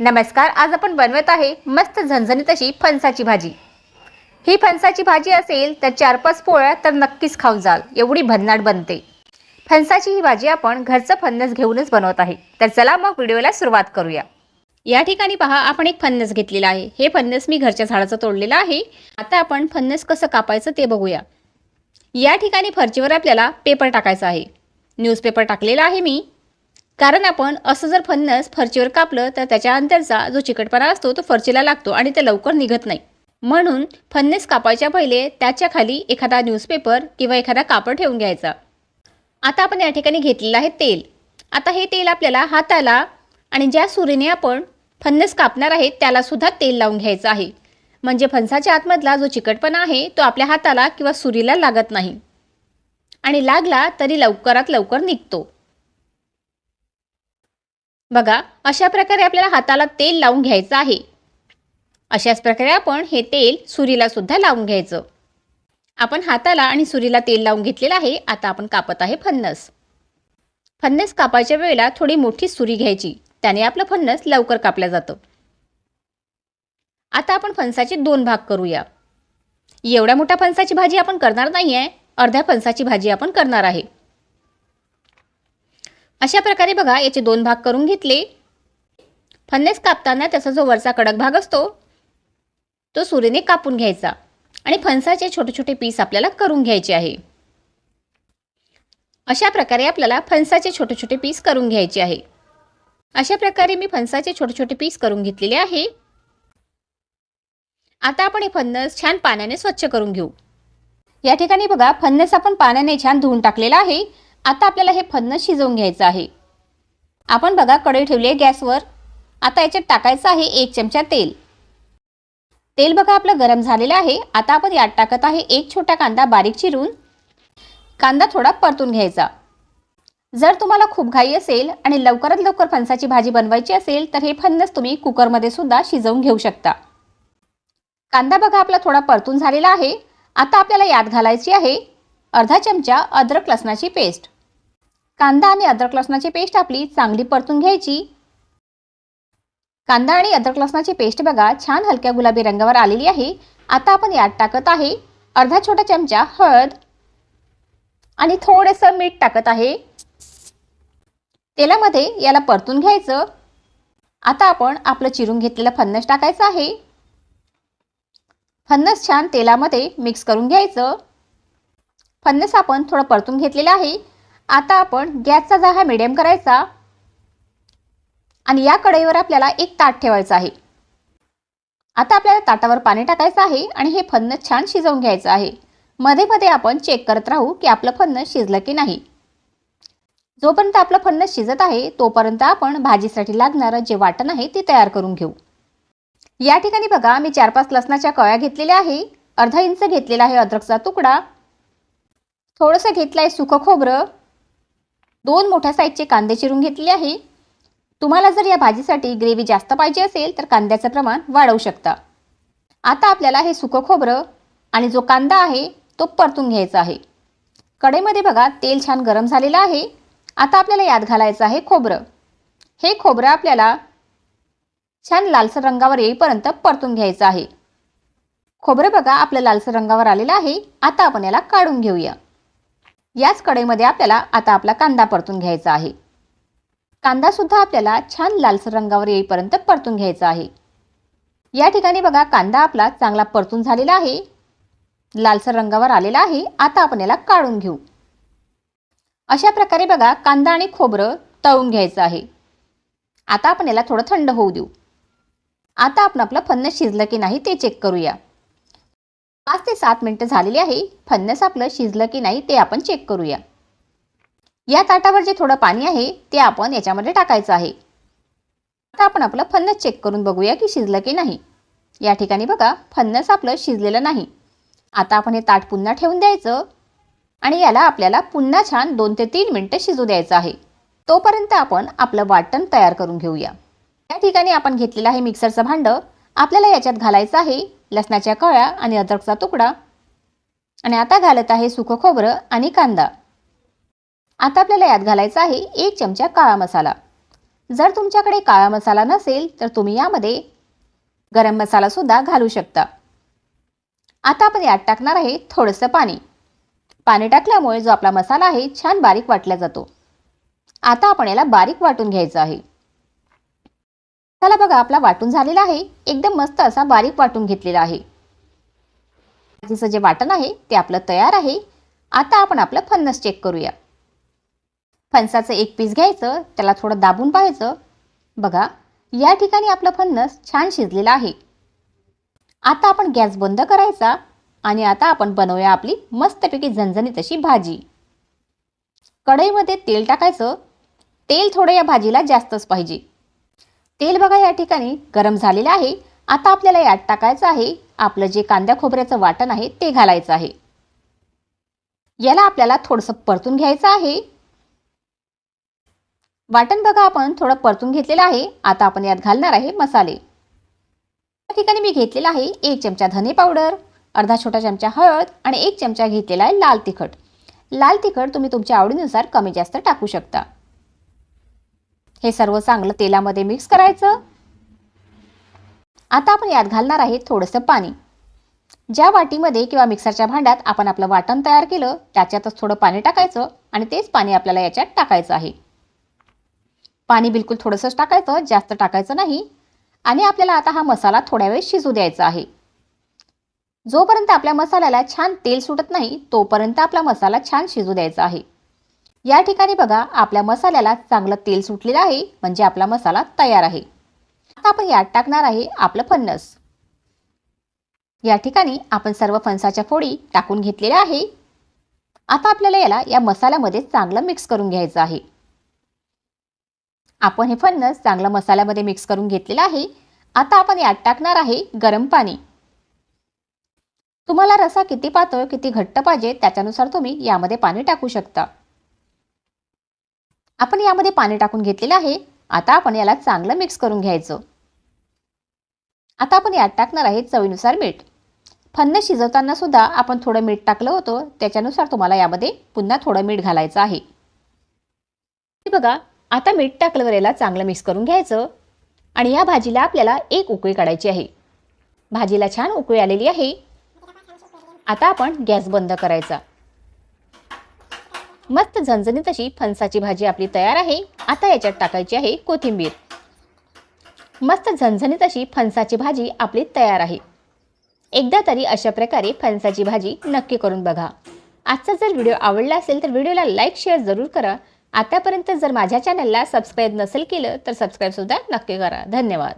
नमस्कार आज आपण बनवत आहे मस्त झणझणीत अशी फणसाची भाजी. ही फणसाची भाजी असेल तर चार पाच पोळ्या तर नक्कीच खाऊन जाल. एवढी भन्नाट बनते. फणसाची ही भाजी आपण घरचं फणस घेऊनच बनवत आहे. तर चला मग व्हिडिओला सुरुवात करूया. या ठिकाणी पहा आपण एक फणस घेतलेला आहे. हे फणस मी घरच्या झाडाचं तोडलेलं आहे. आता आपण फणस कसं कापायचं ते बघूया. या ठिकाणी फरचीवर आपल्याला पेपर टाकायचा आहे. न्यूजपेपर टाकलेला आहे मी. कारण आपण असं जर फणस फरचीवर कापलं तर त्याच्या अंतरचा जो चिकटपणा असतो तो फरचीला लागतो आणि ते लवकर निघत नाही. म्हणून फणस कापायच्या पहिले त्याच्याखाली एखादा न्यूजपेपर किंवा एखादा कापड ठेवून घ्यायचा. आता आपण या ठिकाणी घेतलेलं आहे तेल. आता हे तेल आपल्याला हाताला आणि ज्या सुरीने आपण फणस कापणार आहे त्यालासुद्धा तेल लावून घ्यायचं आहे. म्हणजे फणसाच्या आतमधला जो चिकटपणा आहे तो आपल्या हाताला किंवा सुरीला लागत नाही. आणि लागला तरी लवकरात लवकर निघतो. बघा अशा प्रकारे आपल्याला हाताला तेल लावून घ्यायचं आहे. अशाच प्रकारे आपण हे तेल सुरीला सुद्धा लावून घ्यायचं. आपण हाताला आणि सुरीला तेल लावून घेतलेलं आहे. आता आपण कापत आहे फन्नस. फन्नस कापायच्या वेळेला थोडी मोठी सुरी घ्यायची. त्याने आपलं फन्नस लवकर कापलं जातं. आता आपण फणसाचे दोन भाग करूया. एवढ्या मोठ्या फणसाची भाजी आपण करणार नाही आहे अर्ध्या फणसाची भाजी आपण करणार आहे. अशा प्रकारे बघा याचे दोन भाग करून घेतले. फन्नेस कापताना त्याचा जो वरचा कडक भाग असतो तो सुरीने कापून घ्यायचा. आणि फणसाचे छोटे छोटे पीस आपल्याला करून घ्यायचे आहे. अशा प्रकारे आपल्याला फणसाचे छोटे छोटे पीस करून घ्यायचे आहे. अशा प्रकारे मी फणसाचे छोटे छोटे पीस करून घेतलेले आहे. आता आपण हे फणस छान पाण्याने स्वच्छ करून घेऊ. या ठिकाणी बघा फणस आपण पाण्याने छान धुवून टाकलेला आहे. आता आपल्याला हे फणस शिजवून घ्यायचं आहे. आपण बघा कढई ठेवली आहे गॅसवर. आता याच्यात टाकायचं आहे एक चमचा तेल. तेल बघा आपलं गरम झालेलं आहे. आता आपण यात टाकत आहे एक छोटा कांदा बारीक चिरून. कांदा थोडा परतून घ्यायचा. जर तुम्हाला खूप घाई असेल आणि लवकरात लवकर फणसाची भाजी बनवायची असेल तर हे फणस तुम्ही कुकरमध्ये सुद्धा शिजवून घेऊ शकता. कांदा बघा आपला थोडा परतून झालेला आहे. आता आपल्याला यात घालायची आहे अर्धा चमचा अद्रक लसणाची पेस्ट. कांदा आणि अद्रक लसणाची पेस्ट आपली चांगली परतून घ्यायची. कांदा आणि अद्रक लसणाची पेस्ट बघा छान हलक्या गुलाबी रंगावर आलेली आहे. आता आपण यात टाकत आहे अर्धा छोटा चमचा हळद आणि थोडंसं मीठ टाकत आहे. तेलामध्ये याला परतून घ्यायचं. आता आपण आपलं चिरून घेतलेलं फन्नस टाकायचं आहे. फन्नस छान तेलामध्ये मिक्स करून घ्यायचं. फन्नस आपण थोडं परतून घेतलेलं आहे. आता आपण गॅसचा जागा मिडियम करायचा. आणि या कढईवर आपल्याला एक ताट ठेवायचं आहे. आता आपल्याला ताटावर पाणी टाकायचं आहे आणि हे फन्न छान शिजवून घ्यायचं आहे. मध्ये मध्ये आपण चेक करत राहू की आपलं फन्न शिजलं की नाही. जोपर्यंत आपलं फन्न शिजत आहे तोपर्यंत आपण भाजीसाठी लागणारं जे वाटण आहे ते तयार करून घेऊ. या ठिकाणी बघा मी चार पाच लसणाच्या कळ्या घेतलेल्या आहे. अर्धा इंच घेतलेला आहे अद्रकचा तुकडा. थोडंसं घेतलं आहे सुकं खोबरं. दोन मोठ्या साईजचे कांदे चिरून घेतले आहे. तुम्हाला जर या भाजीसाठी ग्रेव्ही जास्त पाहिजे असेल तर कांद्याचं प्रमाण वाढवू शकता. आता आपल्याला हे सुकं खोबरं आणि जो कांदा आहे तो परतून घ्यायचा आहे. कढईमध्ये बघा तेल छान गरम झालेलं आहे. आता आपल्याला यात घालायचं आहे खोबरं. हे खोबरं आपल्याला छान लालसर रंगावर येईपर्यंत परतून घ्यायचं आहे. खोबरं बघा आपलं लालसर रंगावर आलेलं आहे. आता आपण याला काढून घेऊया. याच कढईमध्ये आपल्याला आता आपला कांदा परतून घ्यायचा आहे. कांदा सुद्धा आपल्याला छान लालसर रंगावर येईपर्यंत परतून घ्यायचा आहे. या ठिकाणी बघा कांदा आपला चांगला परतून झालेला आहे. लालसर रंगावर आलेला आहे. आता आपण याला काढून घेऊ. अशा प्रकारे बघा कांदा आणि खोबरं तळून घ्यायचं आहे. आता आपण याला थोडं थंड होऊ देऊ. आता आपण आपलं फन्न शिजलं की नाही ते चेक करूया. ते सात मिनटं झालेली आहे. फन्नस आपलं शिजलं की नाही ते आपण चेक करूया. या ताटावर जे थोडं पाणी आहे ते आपण याच्यामध्ये टाकायचं आहे. आता आपण आपलं फन्नस चेक करून बघूया की शिजलं की नाही. या ठिकाणी बघा फन्नस आपलं शिजलेलं नाही. आता आपण हे ताट पुन्हा ठेवून द्यायचं. आणि याला आपल्याला पुन्हा छान दोन ते तीन मिनटं शिजू द्यायचं आहे. तोपर्यंत आपण आपलं वाटण तयार करून घेऊया. या ठिकाणी आपण घेतलेलं आहे मिक्सरचं भांडं. आपल्याला याच्यात घालायचं आहे लसणाच्या कळ्या आणि अद्रकचा तुकडा. आणि आता घालत आहे सुकं खोबरं आणि कांदा. आता आपल्याला यात घालायचा आहे एक चमचा काळा मसाला. जर तुमच्याकडे काळा मसाला नसेल तर तुम्ही यामध्ये गरम मसाला सुद्धा घालू शकता. आता आपण यात टाकणार आहे थोडंसं पाणी. पाणी टाकल्यामुळे जो आपला मसाला आहे छान बारीक वाटला जातो. आता आपण याला बारीक वाटून घ्यायचं आहे. चला बघा आपला वाटून झालेला आहे. एकदम मस्त असा बारीक वाटून घेतलेला आहे. भाजीचं जे वाटण आहे ते आपलं तयार आहे. आता आपण आपलं फन्नस चेक करूया. फणसाचं एक पीस घ्यायचं त्याला थोडं दाबून पाहायचं. बघा या ठिकाणी आपलं फन्नस छान शिजलेलं आहे. आता आपण गॅस बंद करायचा आणि आता आपण बनवूया आपली मस्तपैकी झणझणीत अशी भाजी. कढईमध्ये तेल टाकायचं. तेल थोडं या भाजीला जास्तच पाहिजे. तेल बघा या ठिकाणी गरम झालेलं आहे. आता आपल्याला यात टाकायचं आहे. आपलं जे कांद्या खोबऱ्याचं वाटण आहे ते घालायचं आहे. याला आपल्याला थोडंसं परतून घ्यायचं आहे. वाटण बघा आपण थोडं परतून घेतलेलं आहे. आता आपण यात घालणार आहे मसाले. या ठिकाणी मी घेतलेला आहे एक चमचा धने पावडर अर्धा छोटा चमचा हळद आणि एक चमचा घेतलेला आहे लाल तिखट. लाल तिखट तुम्ही तुमच्या आवडीनुसार कमी जास्त टाकू शकता. हे सर्व चांगलं तेलामध्ये मिक्स करायचं. आता आपण यात घालणार आहे थोडंसं पाणी. ज्या वाटीमध्ये किंवा मिक्सरच्या भांड्यात आपण आपलं वाटण तयार केलं त्याच्यातच थोडं पाणी टाकायचं आणि तेच पाणी आपल्याला याच्यात टाकायचं आहे. पाणी बिलकुल थोडंसंच टाकायचं जास्त टाकायचं नाही. आणि आपल्याला आता हा मसाला थोड्या वेळ शिजू द्यायचा आहे. जोपर्यंत आपल्या मसाल्याला छान तेल सुटत नाही तोपर्यंत आपला मसाला छान शिजू द्यायचा आहे. या ठिकाणी बघा आपल्या मसाल्याला चांगलं तेल सुटलेलं आहे म्हणजे आपला मसाला तयार आहे. आता आपण यात टाकणार आहे आपलं फणस. या ठिकाणी आपण सर्व फणसाच्या फोडी टाकून घेतलेल्या आहे. आता आपल्याला याला या मसाल्यामध्ये चांगलं मिक्स करून घ्यायचं आहे. आपण हे फणस चांगलं मसाल्यामध्ये मिक्स करून घेतलेलं आहे. आता आपण यात टाकणार आहे गरम पाणी. तुम्हाला रसा किती पातळ किती घट्ट पाहिजे त्याच्यानुसार तुम्ही यामध्ये पाणी टाकू शकता. आपण यामध्ये पाणी टाकून घेतलेलं आहे. आता आपण याला चांगलं मिक्स करून घ्यायचं. आता आपण यात टाकणार आहे चवीनुसार मीठ. फन्न शिजवताना सुद्धा आपण थोडं मीठ टाकलं होतं. त्याच्यानुसार तुम्हाला यामध्ये पुन्हा थोडं मीठ घालायचं आहे. बघा आता मीठ टाकल्यावर याला चांगलं मिक्स करून घ्यायचं. आणि या भाजीला आपल्याला एक उकळी काढायची आहे. भाजीला छान उकळी आलेली आहे. आता आपण गॅस बंद करायचा. मस्त झणझणीत अशी फणसाची भाजी आपली तयार आहे. आता याच्यात टाकायची आहे कोथिंबीर. मस्त झणझणीत अशी फणसाची भाजी आपली तयार आहे. एकदा तरी अशा प्रकारे फणसाची भाजी नक्की करून बघा. आजचा जर व्हिडिओ आवडला असेल तर व्हिडिओला लाईक शेअर जरूर करा. आतापर्यंत जर माझ्या चॅनलला सबस्क्राईब नसेल केलं तर सबस्क्राईबसुद्धा नक्की करा. धन्यवाद.